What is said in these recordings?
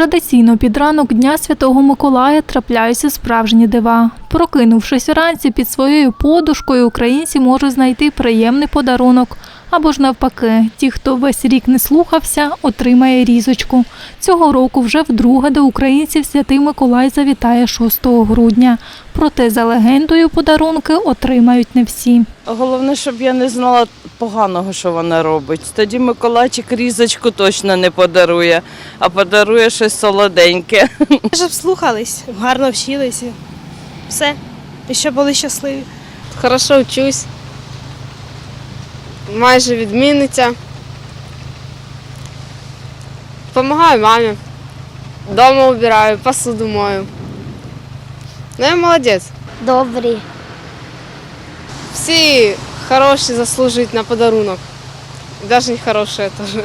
Традиційно під ранок Дня Святого Миколая трапляються справжні дива. Прокинувшись вранці під своєю подушкою, українці можуть знайти приємний подарунок. Або ж навпаки, ті, хто весь рік не слухався, отримає різочку. Цього року вже вдруге до українців святий Миколай завітає 6 грудня. Проте за легендою подарунки отримають не всі. Головне, щоб я не знала поганого, що вона робить. Тоді Миколайчик різочку точно не подарує, а подарує щось солоденьке. Щоб слухались, гарно вчилися. Все. І щоб були щасливі. Хорошо вчусь. Майже відмінниця. Помагаю мамі. Дома убираю, посуду мою. Ну я молодець. Добрі. Всі хороші заслужують на подарунок. Навіть не хороші теж.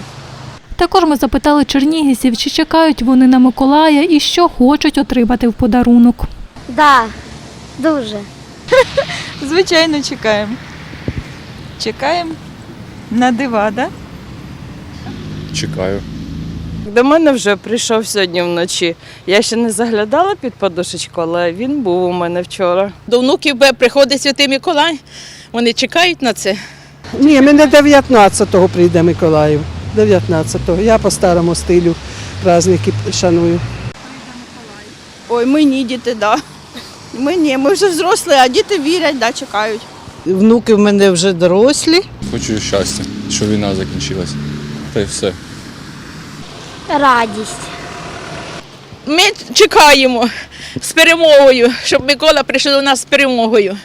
Також ми запитали чернігівців, чи чекають вони на Миколая і що хочуть отримати в подарунок. Да, дуже. Звичайно, чекаємо. Чекаємо на дива, да? Чекаю. До мене вже прийшов сьогодні вночі. Я ще не заглядала під подушечку, але він був у мене вчора. До внуків бе- приходить Святий Миколай. Вони чекають на це. Ні, мене 19-го прийде Миколаїв. 19-го. Я по старому стилю праздники шаную. Ой, ми ні, діти, да. Ми ні, ми вже взрослі, а діти вірять, да, чекають. Внуки в мене вже дорослі. Хочу щастя, щоб війна закінчилась. Та й все. Радість. Ми чекаємо з перемогою, щоб Микола прийшов до нас з перемогою.